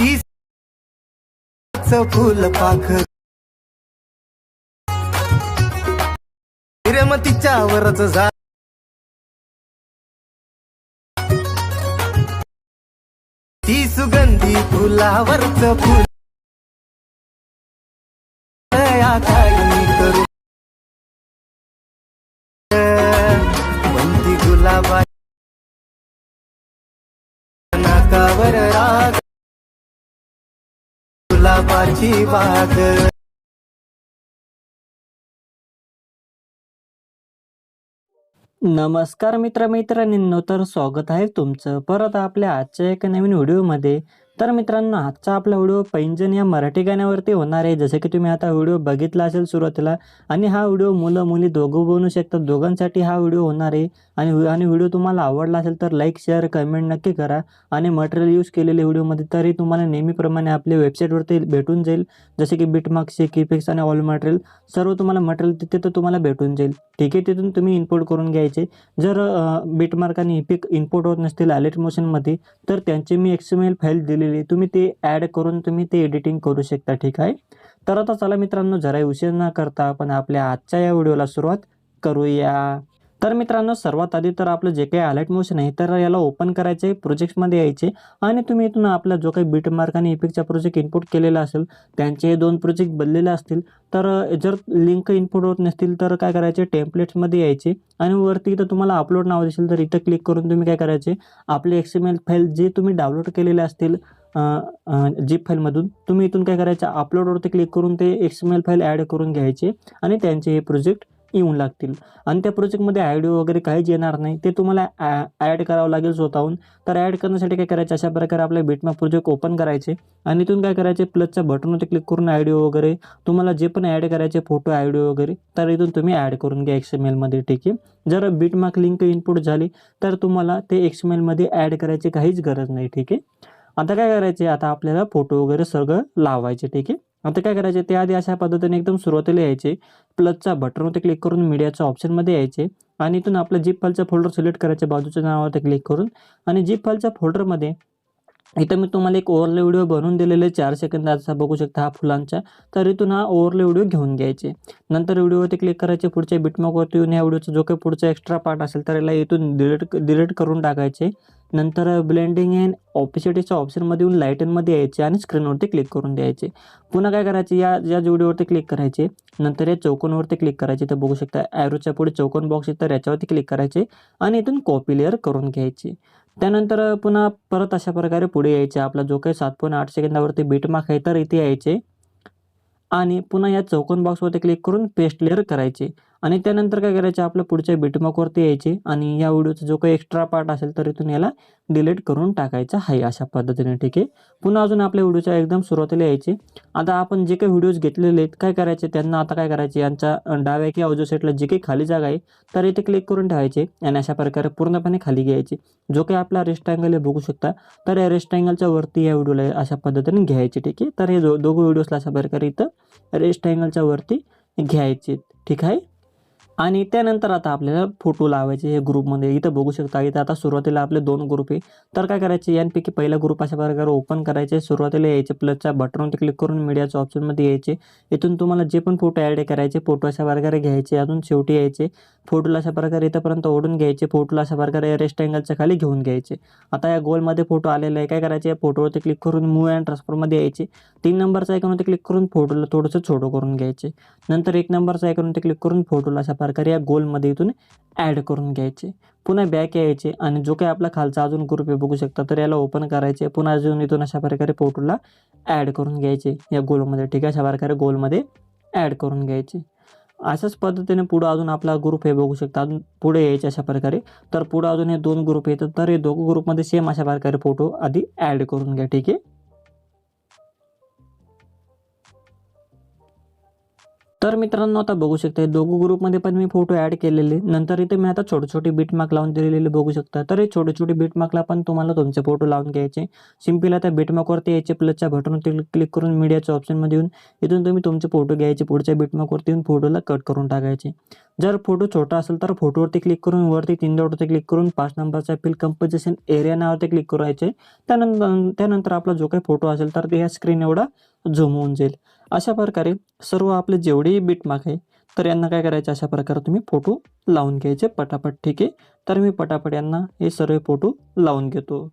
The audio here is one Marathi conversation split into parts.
तीच फुल पाखर हिरमतीच्या वरच झा ती सुगंधी फुलावरच फुल. करू. बंदी गुलाबा नाकावर राग. बाबाची बाग नमस्कार मित्र मैत्रिणींनो तर स्वागत आहे तुमचं परत आपल्या आजच्या एका नवीन व्हिडिओमध्ये. तर मित्रांनो आजचा आपला व्हिडिओ पैंजन या मराठी गाण्यावरती होणार आहे. जसं की तुम्ही आता व्हिडिओ बघितला असेल सुरुवातीला आणि हा व्हिडिओ मुलं मुली दोघं बनू शकतात. दोघांसाठी हा व्हिडिओ होणार आहे. आणि आणि व्हिडिओ तुम्हाला आवडला असेल तर लाईक शेअर कमेंट नक्की करा. आणि मटेरियल यूज केलेले व्हिडिओमध्ये तरी तुम्हाला नेहमीप्रमाणे आपल्या वेबसाईटवरती भेटून जाईल. जसे की बिटमार्क्सचे किफिक्स आणि ऑल मटेरियल सर्व तुम्हाला मटेरियल तिथे तर तुम्हाला भेटून जाईल. ठीक आहे तिथून तुम्ही इम्पोर्ट करून घ्यायचे. जर बिटमार्क आणि इपिक इम्पोर्ट होत नसतील ॲलेट मोशनमध्ये तर त्यांची मी एक्सएमएल फाईल दिलेली तुम्ही ते ॲड करून तुम्ही ते एडिटिंग करू शकता ठीक आहे? तर आता चला मित्रांनो जरा उशीर न करता आपण आपल्या आजच्या या व्हिडिओला सुरुवात करूया. तर मित्रांनो सर्वात आधी तर आपलं जे काही अलर्ट मोशन आहे तर याला ओपन करायचे प्रोजेक्टमध्ये यायचे. आणि तुम्ही इथून आपला जो काही बीट मार्क आणि इपिकचा प्रोजेक्ट इनपुट केलेला असेल त्यांचे हे दोन प्रोजेक्ट बदलेले असतील तर जर लिंक इनपुट होत नसतील तर काय करायचे? टेम्पलेट्समध्ये यायचे. आणि वरती इथं तुम्हाला अपलोड नाव दिसेल तर इथं क्लिक करून तुम्ही काय करायचे? आपले एक्स एम एल फाईल जे तुम्ही डाउनलोड केलेले असतील जीप फाईलमधून तुम्ही इथून काय करायचं? अपलोडवरती क्लिक करून ते X M L file add करून घ्यायचे आणि त्यांचे हे प्रोजेक्ट येऊन लागतील. आणि त्या प्रोजेक्टमध्ये आयडिओ वगैरे काहीच येणार नाही. ते तुम्हाला ॲड करावं लागेल स्वतःहून. तर ॲड करण्यासाठी काय करायचं? अशा प्रकारे आपले बिटमॅप प्रोजेक्ट ओपन करायचे. आणि इथून काय करायचे? प्लसच्या बटनवरती क्लिक करून आयडिओ वगैरे तुम्हाला जे पण ॲड करायचे फोटो आयडिओ वगैरे तर इथून तुम्ही ॲड करून घ्या एक्स एम ठीक आहे? जर बिटमार्क लिंक इनपुट झाली तर तुम्हाला ते एक्स एम ॲड करायची काहीच गरज नाही. ठीक आहे? आता काय करायचे? आता आपल्याला फोटो वगैरे सगळं लावायचे ठीक आहे? आता काय करायचे? ते आधी अशा पद्धतीने एकदम सुरुवातीला यायचे. प्लसचा बटनवरती क्लिक करून मीडियाच्या ऑप्शनमध्ये यायचे. आणि इथून आपलं जीप फाईलचा फोल्डर सिलेक्ट करायचे बाजूच्या नावावरती क्लिक करून. आणि जीप फाईलच्या फोल्डरमध्ये इथं मी तुम्हाला एक ओव्हरले व्हिडिओ बनवून दिलेले चार सेकंदाचा बघू शकता हा फुलांचा. तर इथून हा ओव्हरले व्हिडिओ घेऊन घ्यायचे. नंतर व्हिडिओवरती क्लिक करायचे. पुढच्या बिटमॉकवरती येऊन या व्हिडिओचा जो काही पुढचा एक्स्ट्रा पार्ट असेल तर याला इथून डिलीट डिलीट करून टाकायचे. नंतर ब्लेंडिंग अँड ऑपिसिटीच्या ऑप्शनमध्ये येऊन लाईटनमध्ये यायचे आणि स्क्रीनवरती क्लिक करून द्यायचे. पुन्हा काय करायचे? या या जोडीवरती क्लिक करायचे. नंतर या चौकोनवरती क्लिक करायचे. तर बघू शकता ॲरोच्या पुढे चौकोन बॉक्स आहे तर याच्यावरती क्लिक करायचे आणि इथून कॉपी लेअर करून घ्यायचे. त्यानंतर पुन्हा परत अशा प्रकारे पुढे यायचे. आपला जो काही सात पॉईंट आठ सेकंदावरती बीटमार्क आहे तर इथे यायचे. आणि पुन्हा या चौकोन बॉक्सवरती क्लिक करून पेस्ट लेअर करायचे. आणि त्यानंतर काय करायचं आपल्या पुढच्या बिटमॉकवरती यायचे आणि या व्हिडिओचा जो काही एक्स्ट्रा पार्ट असेल तर इथून याला डिलीट करून टाकायचा आहे अशा पद्धतीने ठीक आहे? पुन्हा अजून आपल्या व्हिडिओच्या एकदम सुरुवातीला यायचे. आता आपण जे काही व्हिडिओज घेतलेले आहेत काय करायचे त्यांना आता काय करायचे यांच्या डाव्या किंवा उजव्या साईडला जे काही खाली जागा आहे तर इथे क्लिक करून ठेवायचे आणि अशा प्रकारे पूर्णपणे खाली घ्यायचे. जो काही आपला रेस्ट अँगल बघू शकता तर या रेस्ट अँगलच्या वरती या व्हिडिओला अशा पद्धतीने घ्यायचे ठीक आहे? तर हे जो दोघं व्हिडिओजला अशा प्रकारे इथं रेस्ट अँगलच्या वरती घ्यायचे ठीक आहे? आणि त्यानंतर आता आपल्याला फोटो लावायचे हे ग्रुपमध्ये इथं बघू शकता इथं आता सुरुवातीला आपले दोन ग्रुप आहे. तर काय करायचे? यांपैकी पहिला ग्रुप अशा प्रकारे ओपन करायचे. सुरुवातीला यायचे प्लसच्या बटनवरती क्लिक करून मीडियाच्या ऑप्शनमध्ये यायचे. इथून तुम्हाला जे पण फोटो ॲड करायचे फोटो अशा प्रकारे घ्यायचे. अजून शेवटी यायचे. फोटोला अशा प्रकारे इथंपर्यंत ओढून घ्यायचे. फोटोला अशा प्रकारे रेस्ट अँगलच्या खाली घेऊन घ्यायचे. आता या गोलमध्ये फोटो आलेला आहे. काय करायचे? फोटोवरती क्लिक करून मूव अँड ट्रान्सफरमध्ये यायचे. तीन नंबरचा आयकॉनवरती क्लिक करून फोटोला थोडंसं छोटं करून घ्यायचे. नंतर एक नंबरचा आयकॉनवरती क्लिक करून फोटोला अशा प्रकारे या गोलमध्ये इथून ॲड करून घ्यायचे. पुन्हा बॅक यायचे आणि जो काही आपला खालचा अजून ग्रुप आहे बघू शकता तर याला ओपन करायचे. पुन्हा अजून इथून अशा प्रकारे फोटोला ॲड करून घ्यायचे या गोलमध्ये. ठीक आहे? अशा प्रकारे गोलमध्ये ॲड करून घ्यायचे. अशाच पद्धतीने पुढं अजून आपला ग्रुप हे बघू शकता. अजून पुढे यायचे अशा प्रकारे. तर पुढं अजून हे दोन ग्रुप येतात तर हे दोघं ग्रुपमध्ये सेम अशा प्रकारे फोटो आधी ॲड करून घ्या. ठीक आहे? तर मित्रांनो आता बघू शकता दोघं ग्रुपमध्ये पण मी फोटो ॲड केलेले. नंतर इथे मी आता छोटे छोटे बीट मार्क लावून दिलेले बघू शकता. तर हे छोटे छोटे बीट मार्कला पण तुम्हाला तुमचे फोटो लावून घ्यायचे. सिंपल आता बीट मार्कवरती यायचे प्लसच्या बटनवरती क्लिक करून मीडियाच्या ऑप्शनमध्ये येऊन इथून तुम्ही तुमचे फोटो घ्यायचे. पुढच्या बीट मार्कवरती येऊन फोटोला कट करून टाकायचे. जर फोटो छोटा असेल तर फोटोवरती क्लिक करून वरती तीन डॉटवरती क्लिक करून पाच नंबरचा फिल कंपोजिशन एरिया नावरती क्लिक करायचे. त्यानंतर त्यानंतर आपला जो काही फोटो असेल तर ते ह्या स्क्रीन एवढा झूम होऊन जाईल. अशा प्रकारे सर्व आपले जेवढेही बीट माग आहे तर यांना काय करायचं? अशा प्रकारे तुम्ही फोटो लावून घ्यायचे पटापट ठीक आहे? तर मी पटापट यांना हे सर्व फोटो लावून घेतो.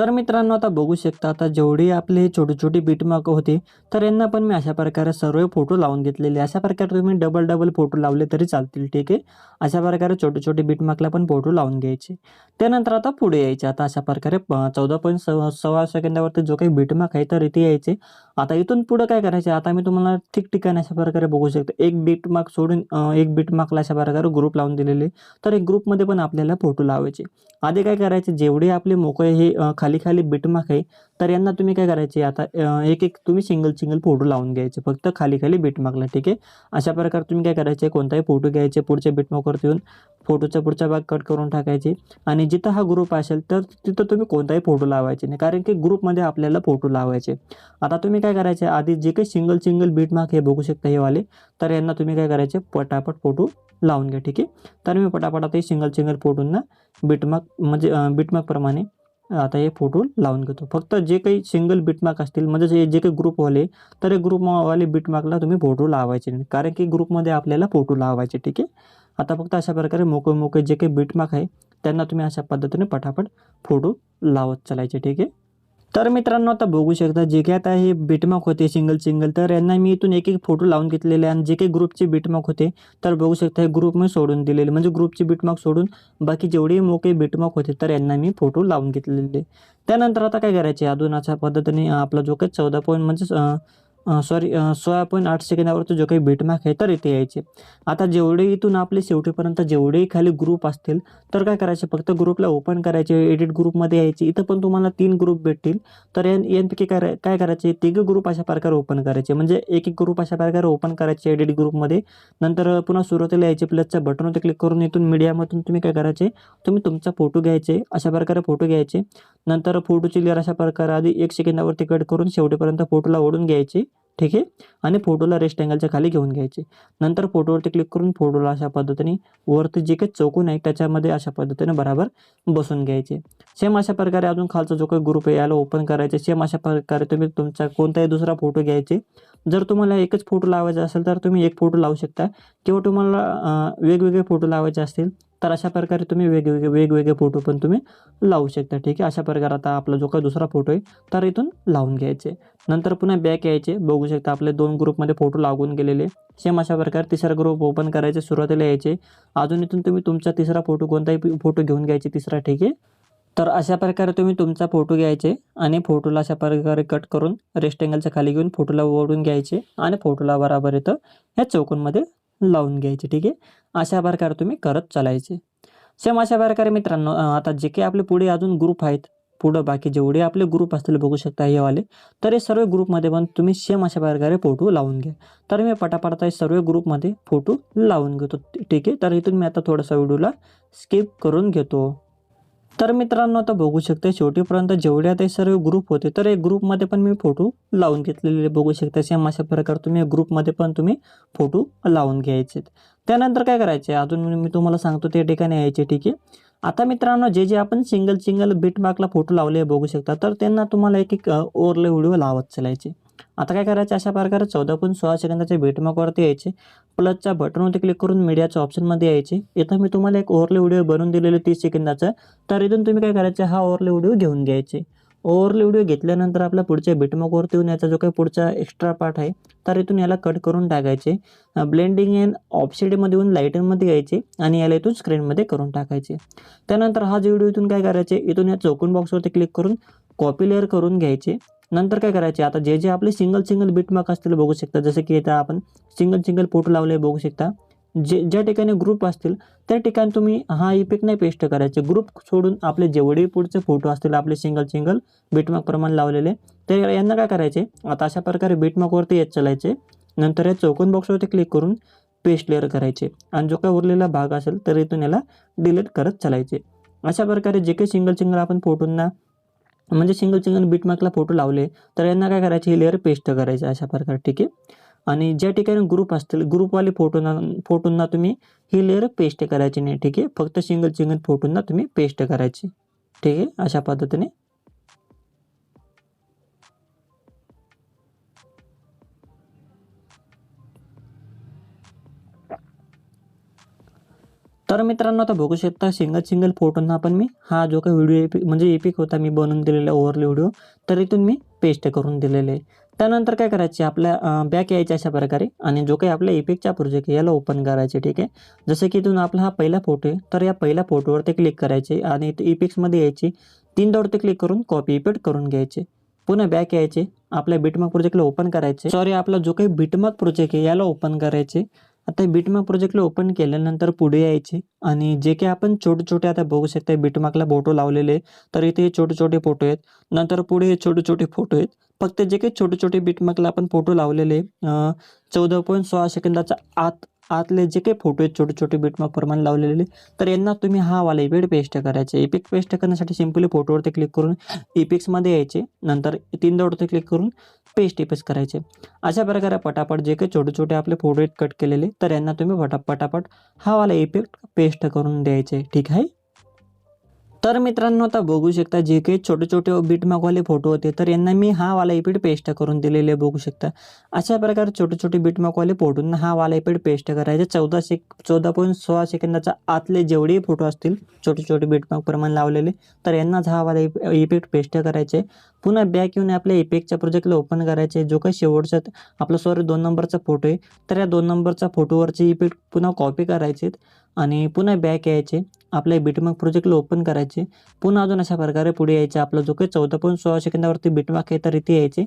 तर मित्रांनो आता बघू शकता आता जेवढी आपली छोटी छोटी बीटमार्क मार्क तर यांना पण मी अशा प्रकारे सर्व फोटो लावून घेतलेले अशा प्रकारे तुम्ही डबल डबल फोटो लावले तरी चालतील ठीक आहे? अशा प्रकारे छोटे छोटे बीटमार्कला पण फोटो लावून घ्यायचे. त्यानंतर आता पुढे यायचे आता अशा प्रकारे चौदा पॉईंट सव्वा सव्वा सेकंदावरती जो काही बीट मार्क आहे तर इथे यायचे. आता इथून पुढे काय करायचे आता मी तुम्हाला ठिकठिकाणी अशा प्रकारे बघू शकतो एक बीट मार्क सोडून एक बीट मार्कला अशा प्रकारे ग्रुप लावून दिलेले तर एक ग्रुपमध्ये पण आपल्याला फोटो लावायचे. आधी काय करायचे जेवढे आपले मोकळे हे खाली खाली खाली बीटमार्क आहे तर यांना तुम्ही काय करायचे आता एक एक तुम्ही सिंगल सिंगल फोटो लावून घ्यायचे. फक्त खाली खाली बीट मार्कला ठीक आहे? अशा प्रकारे तुम्ही काय करायचे कोणताही फोटो घ्यायचे पुढच्या बीटमार्कवरती येऊन फोटोचा पुढचा भाग कट करून टाकायचे. आणि जिथं हा ग्रुप असेल तर तिथं तुम्ही कोणताही फोटो लावायचे नाही. कारण की ग्रुपमध्ये आपल्याला फोटो लावायचे. आता तुम्ही काय करायचे आधी जे काही सिंगल सिंगल बीट मार्क हे बघू शकता हे वाले तर यांना तुम्ही काय करायचे पटापट फोटो लावून घ्या ठीक आहे? तर मी पटापट आता सिंगल सिंगल फोटोंना बीटमार्क म्हणजे बीटमार्कप्रमाणे आता हे फोटो लावून घेतो. फक्त जे काही सिंगल बीटमार्क असतील म्हणजे जे जे काही ग्रुपवाले तर हे ग्रुपवाले बीटमार्कला तुम्ही फोटो लावायचे नाही. कारण की ग्रुपमध्ये आपल्याला फोटो लावायचे ठीक आहे? आता फक्त अशा प्रकारे मोकळे मोकळे जे काही बीटमार्क आहे त्यांना तुम्ही अशा पद्धतीने पटापट फोटो लावत चालायचे ठीक आहे? तर मित्रांनो आता बघू शकता जे काही आता हे बिटमार्क होते सिंगल सिंगल तर यांना मी इथून एक एक फोटो लावून घेतलेले आणि जे काही ग्रुपचे बिटमॉक होते तर बघू शकता हे ग्रुप मी सोडून दिलेले. म्हणजे ग्रुपचे बिटमार्क सोडून बाकी जेवढे मोके बिटमॉक होते तर यांना मी फोटो लावून घेतलेले. त्यानंतर आता काय करायचे? अजून अशा पद्धतीने आपला जो काही चौदा पॉईंट म्हणजे सॉरी सोळा पॉईंट आठ सेकंदावरती जो काही बीटमार्क आहे तर इथे यायचे. आता जेवढे इथून आपले शेवटीपर्यंत जेवढेही खाली ग्रुप असतील तर काय करायचे? फक्त ग्रुपला ओपन करायचे एडिट ग्रुपमध्ये यायचे. इथं पण तुम्हाला तीन ग्रुप भेटतील. तर यां यांपैकी काय काय करायचे? तिघं ग्रुप अशा प्रकारे ओपन करायचे. म्हणजे एक एक ग्रुप अशा प्रकारे ओपन करायचे एडिट ग्रुपमध्ये नंतर पुन्हा सुरुवातीला यायचे प्लसच्या बटनवरती क्लिक करून इथून मीडियामधून तुम्ही काय करायचे? तुम्ही तुमचा फोटो घ्यायचे. अशा प्रकारे फोटो घ्यायचे. नंतर फोटोची लेअर अशा प्रकारे आधी एक सेकंदावरती कट करून शेवटीपर्यंत फोटोला ओढून घ्यायची. ठीक आहे? आणि फोटोला रेस्ट अँगलच्या खाली घेऊन घ्यायचे. नंतर फोटोवरती क्लिक करून फोटोला अशा पद्धतीने वरती जे काही चौकून आहे त्याच्यामध्ये अशा पद्धतीने बराबर बसून घ्यायचे. सेम अशा प्रकारे अजून खालचा जो काही ग्रुप आहे याला ओपन करायचे. सेम अशा प्रकारे तुम्ही तुमचा कोणताही दुसरा फोटो घ्यायचे. जर तुम्हाला एकच फोटो लावायचा असेल तर तुम्ही एक फोटो लावू शकता. किंवा तुम्हाला वेगवेगळे फोटो लावायचे असतील तर अशा प्रकारे तुम्ही वेगवेगळे वेगवेगळे फोटो पण तुम्ही लावू शकता ठीक आहे? अशा प्रकारे आता आपला जो काही दुसरा फोटो आहे तर इथून लावून घ्यायचे. नंतर पुन्हा बॅक यायचे. बघू शकता आपले दोन ग्रुपमध्ये फोटो लागून गेलेले. सेम अशा प्रकारे तिसरा ग्रुप ओपन करायचे सुरुवातीला यायचे. अजून इथून तुम्ही तुमचा तिसरा फोटो कोणताही फोटो घेऊन घ्यायचे तिसरा ठीक आहे? तर अशा प्रकारे तुम्ही तुमचा फोटो घ्यायचे आणि फोटोला अशा प्रकारे कट करून रेस्टँगलच्या खाली घेऊन फोटोला ओढून घ्यायचे आणि फोटोला बराबर इथं ह्या चौकोनमध्ये लावून घ्यायचे ठीक आहे? अशा प्रकारे तुम्ही करत चालायचे. सेम अशा प्रकारे मित्रांनो आता जे काही आपले पुढे अजून ग्रुप आहेत पुढं बाकी जेवढे आपले ग्रुप असतील बघू शकता हे वाले तर हे सर्व ग्रुपमध्ये पण तुम्ही सेम अशा प्रकारे फोटो लावून घ्या. तर मी पटापटात हे सर्व ग्रुपमध्ये फोटो लावून घेतो ठीक आहे? तर इथून मी आता थोडासा व्हिडिओला स्किप करून घेतो. तर मित्रांनो आता बघू शकता शेवटीपर्यंत जेवढ्या ते सर्व ग्रुप होते तर एक ग्रुपमध्ये पण मी फोटो लावून घेतलेले बघू शकता सेम अशा प्रकारे तुम्ही ग्रुपमध्ये पण तुम्ही फोटो लावून घ्यायचे त्यानंतर काय करायचे? अजून मी- मी तुम्हाला सांगतो त्या ठिकाणी यायचे ठीक आहे? आता मित्रांनो जे जे आपण सिंगल सिंगल बीट मार्कला फोटो लावले बघू शकता तर त्यांना तुम्हाला एक एक ओरले व्हिडिओ लावत चालायचे. आता काय करायचं? अशा प्रकारे चौदा पॉईंट सोळा सेकंदाच्या बीट यायचे. प्लसच्या बटनवरती क्लिक करून मीडियाच्या ऑप्शनमध्ये यायचे. इथं मी तुम्हाला एक ओव्हरले व्हिडिओ बनवून दिलेले तीस सेकंदाचा. तर इथून तुम्ही काय करायचे? हा ओव्हरले व्हिडिओ घेऊन घ्यायचे. ओव्हरले व्हिडिओ घेतल्यानंतर आपल्या पुढच्या बिटमॉकवरती येऊन याचा जो काही पुढचा एक्स्ट्रा पार्ट आहे तर इथून याला कट करून टाकायचे. ब्लेंडिंग अँड ऑप्शेडमध्ये येऊन लाईटिंगमध्ये यायचे आणि याला इथून स्क्रीनमध्ये करून टाकायचे. त्यानंतर हा जो व्हिडिओ इथून काय करायचे? इथून या चौकून बॉक्सवरती क्लिक करून कॉपी लेअर करून घ्यायचे. नंतर काय करायचे? आता जे जे आपले सिंगल सिंगल बीटमार्क असतील बघू शकता. जसं की इथं आपण सिंगल सिंगल फोटो लावले बघू शकता. जे ज्या ठिकाणी ग्रुप असतील त्या ठिकाणी तुम्ही हा इफेक्ट नाही पेस्ट करायचे. ग्रुप सोडून आपले जेवढे पुढचे फोटो असतील आपले सिंगल सिंगल बीटमार्कप्रमाणे लावलेले तर यांना काय करायचे? आता अशा प्रकारे बीटमार्कवरती येत चालायचे. नंतर या चौकोन बॉक्सवरती क्लिक करून पेस्ट लेअर करायचे. आणि जो काय उरलेला भाग असेल तर इथून याला डिलीट करत चालायचे. अशा प्रकारे जे काही सिंगल सिंगल आपण फोटोंना म्हणजे सिंगल सिंगल बीटमार्कला फोटो लावले तर यांना काय करायचे? ही लेअर पेस्ट करायचं अशा प्रकारे ठीक आहे? आणि ज्या ठिकाणी ग्रुप असतील ग्रुपवाले फोटोना फोटोंना तुम्ही ही लेअर पेस्ट करायची नाही ठीक आहे? फक्त सिंगल सिंगल फोटोंना तुम्ही पेस्ट करायची ठीक आहे? अशा पद्धतीने तर मित्रांनो आता बघू शकता सिंगल सिंगल फोटोंना पण मी हा जो काही व्हिडिओ एपिक म्हणजे एपिक होता मी बनवून दिलेला ओव्हरले व्हिडिओ तर इथून मी पेस्ट करून दिलेले आहे. त्यानंतर काय करायचे आपल्या बॅक यायचे अशा प्रकारे आणि जो काही आपल्या इपिकचा प्रोजेक्ट आहे याला ओपन करायचे ठीक आहे? जसं की इथून आपला हा पहिला फोटो आहे तर या पहिल्या फोटोवरती क्लिक करायचे आणि इथे इपिक्समध्ये यायची तीन दौडते क्लिक करून कॉपी इपेट करून घ्यायचे. पुन्हा बॅक यायचे आपल्या बिटमार्क प्रोजेक्टला ओपन करायचे. सॉरी आपला जो काही बिटमार्क प्रोजेक्ट आहे याला ओपन करायचे. आता बिटमार्क प्रोजेक्टला ओपन केल्यानंतर पुढे यायचे. आणि जे काही आपण छोटे छोटे आता बघू शकता बिटमार्कला फोटो लावलेले तर इथे छोटे छोटे फोटो आहेत. नंतर पुढे हे छोटे छोटे फोटो आहेत. फक्त जे काही छोटे छोटे बिटमार्कला आपण फोटो लावलेले चौदा पॉईंट सोळा सेकंदाचा आत आतले जे काही फोटो आहेत छोटे छोटे बिटमार्क प्रमाणे लावलेले तर यांना तुम्ही हा वाला इफेक्ट पेस्ट करायचे. इफेक्ट पेस्ट करण्यासाठी सिम्पली फोटोवरती क्लिक करून इफेक्ट्समध्ये यायचे. नंतर तीन दौडते क्लिक करून पेस्ट इफेक्ट करायचे. अशा प्रकारे पटापट जे काही छोटे छोटे आपले फोटो आहेत कट केलेले तर यांना तुम्ही पटा पटापट हा वाला इफेक्ट पेस्ट करून द्यायचे. ठीक आहे? तर मित्रांनो आता बघू शकता जे काही छोटे छोटे बीटमार्कवाले फोटो होते तर यांना मी हा वाला इपीड पेस्ट करून दिलेले बघू शकता. अशा प्रकारे छोटे छोटे बीटमार्कवाले फोटोंना हा वाला इपीड पेस्ट करायचे. चौदा सेक चौदा पॉईंट सोळा सेकंदाचा आतले जेवढेही फोटो असतील छोटे छोटे बीटमार्क प्रमाण लावलेले तर यांनाच हा वाला इफेक्ट पेस्ट करायचे. पुन्हा बॅक येऊन आपल्या इफेक्टच्या प्रोजेक्टला ओपन करायचे. जो काही शेवटचा आपला सॉरी दोन नंबरचा फोटो आहे तर या दोन नंबरचा फोटोवरचे इफेक्ट पुन्हा कॉपी करायचे आणि पुन्हा बॅक यायचे. आपल्या बिटमार्क प्रोजेक्टला ओपन करायचे. पुन्हा अजून अशा प्रकारे पुढे यायचे. आपला जो काही चौदा पॉईंट सोळा सेकंदावरती बिटमार्क आहे तर इथे यायचे.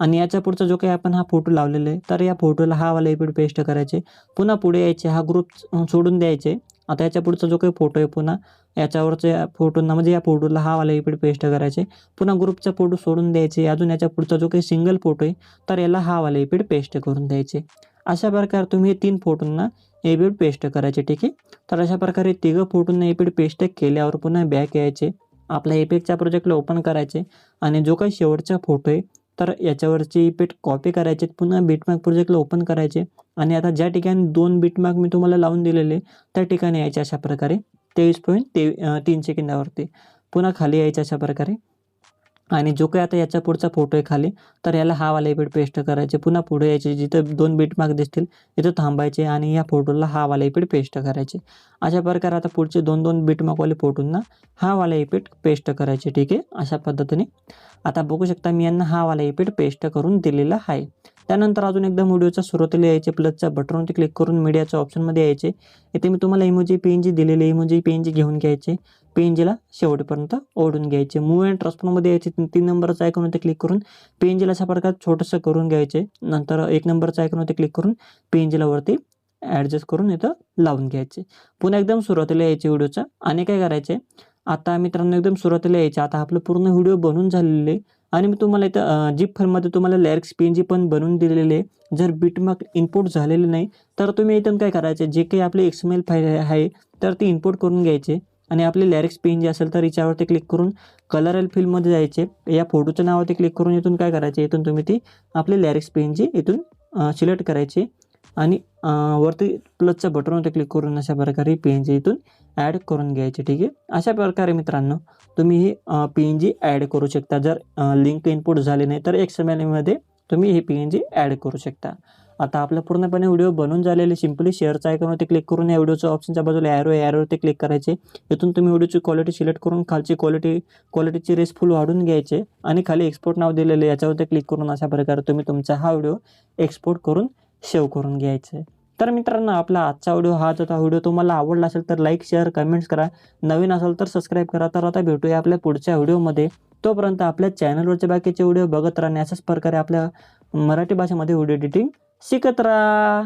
आणि याच्या पुढचा जो काही आपण हा फोटो लावलेला आहे तर या फोटोला हा वाला इफेक्ट पेस्ट करायचे. पुन्हा पुढे यायचे. हा ग्रुप सोडून द्यायचे. आता याच्या पुढचा जो काही फोटो आहे पुन्हा याच्यावरच्या फोटोंना म्हणजे या फोटोला हा वाला इफेक्ट पेस्ट करायचे. पुन्हा ग्रुपचा फोटो सोडून द्यायचे. अजून याच्या पुढचा जो काही सिंगल फोटो आहे तर याला हा वाला इफेक्ट पेस्ट करून द्यायचे. अशा प्रकारे तुम्ही हे तीन फोटोंना एपीड पेस्ट करायचे ठीक आहे? तर अशा प्रकारे तिघं फोटोंना एपीड पेस्ट केल्यावर पुन्हा बॅक यायचे. आपल्या इफेक्टच्या प्रोजेक्टला ओपन करायचे आणि जो काही शेवटचा फोटो आहे तर याच्यावरची इफेक्ट कॉपी करायचे पुन्हा बीटमार्क प्रोजेक्टला ओपन करायचे आणि आता ज्या ठिकाणी दोन बीटमार्क मी तुम्हाला लावून दिलेले त्या ठिकाणी यायचे अशा प्रकारे. तेवीस पॉईंट ते तीन सेकंदावरती. पुन्हा खाली यायचे अशा प्रकारे. आणि जो काही आता याच्या पुढचा फोटो आहे खाली तर याला हा वाला इफेक्ट पेस्ट करायचे. पुन्हा पुढे यायचे जिथं दोन बीटमार्क दिसतील तिथं थांबायचे आणि या फोटोला हा वाला इफेक्ट पेस्ट करायचे. अशा प्रकारे आता पुढचे दोन दोन बीटमार्कवाले फोटोंना हा वाला इफेक्ट पेस्ट करायचे ठीक आहे? अशा पद्धतीने. आता बघू शकता मी यांना हा वाला इफेक्ट पेस्ट करून दिलेला आहे. त्यानंतर अजून एकदम व्हिडिओच्या सुरुवातीला यायचे प्लसच्या बटनवरती क्लिक करून मीडियाच्या ऑप्शनमध्ये यायचे. इथे मी तुम्हाला इमोजी पी एन जी दिलेले इमोजी पी घेऊन घ्यायचे. पी शेवटपर्यंत ओढून घ्यायचे. मूव अँड ट्रान्सफरमध्ये यायचे. तीन तीन नंबरचा ऐकून होते क्लिक करून पीएनजीला अशा प्रकारे छोटंसं करून घ्यायचे. नंतर एक नंबरचं ऐकून होते क्लिक करून पी वरती ॲडजस्ट करून इथं लावून घ्यायचे. पुन्हा एकदम सुरुवातीला यायचे व्हिडिओचा. आणि काय करायचे? आता मित्रांनो एकदम सुरुवातीला यायचे. आता आपलं पूर्ण व्हिडिओ बनून झालेले. आणि मी तुम्हाला इथं जी फाईलमध्ये तुम्हाला लॅरिक्स पी एन जी पण बनवून दिलेले आहे. जर बिटमार्क इनपुट झालेले नाही तर तुम्ही इथून काय करायचे? जे काही आपले एक्समेल फाईल आहे तर ती इनपुट करून घ्यायचे. आणि आपले लॅरिक्स पेन जे असेल तर याच्यावरती क्लिक करून कलर एल फिल्ममध्ये जायचे. या फोटोच्या नावावरती क्लिक करून इथून काय करायचे? इथून तुम्ही ती आपली लॅरिक्स पेन जी इथून सिलेक्ट करायचे. आणि वरती प्लसच्या बटनवरती क्लिक करून अशा प्रकारे पी एन जी इथून ॲड करून घ्यायचे ठीक आहे? अशा प्रकारे मित्रांनो तुम्ही ही पी एन जी ॲड करू शकता. जर लिंक इनपुट झाले नाही तर एक्स एम एलमध्ये तुम्ही ही पी एन जी ॲड करू शकता. आता आपला पूर्णपणे व्हिडिओ बनून झालेले सिम्पली शेअरचा आयकॉनवरती क्लिक करून या व्हिडिओच्या ऑप्शनच्या बाजूला ॲरो ॲरोवरती क्लिक करायचे. इथून तुम्ही व्हिडिओची क्वालिटी सिलेक्ट करून खालची क्वालिटी क्वालिटीची रेस फुल वाढून घ्यायचे आणि खाली एक्सपोर्ट नाव दिलेले याच्यावरती क्लिक करून अशा प्रकारे तुम्ही तुमचा हा व्हिडिओ एक्सपोर्ट करून सेव्ह करून घ्यायचा. आहे तर मित्रांनो आपला आजचा व्हिडिओ हा जो व्हिडिओ तुम्हाला आवडला असेल तर लाईक शेअर कमेंट्स करा. नवीन असेल तर सबस्क्राईब करा. तर आता भेटूया आपल्या पुढच्या व्हिडिओमध्ये तोपर्यंत आपल्या चॅनलवरचे बाकीचे व्हिडिओ बघत राहणे अशाच प्रकारे आपल्या मराठी भाषेमध्ये व्हिडिओ एडिटिंग शिकत राहा.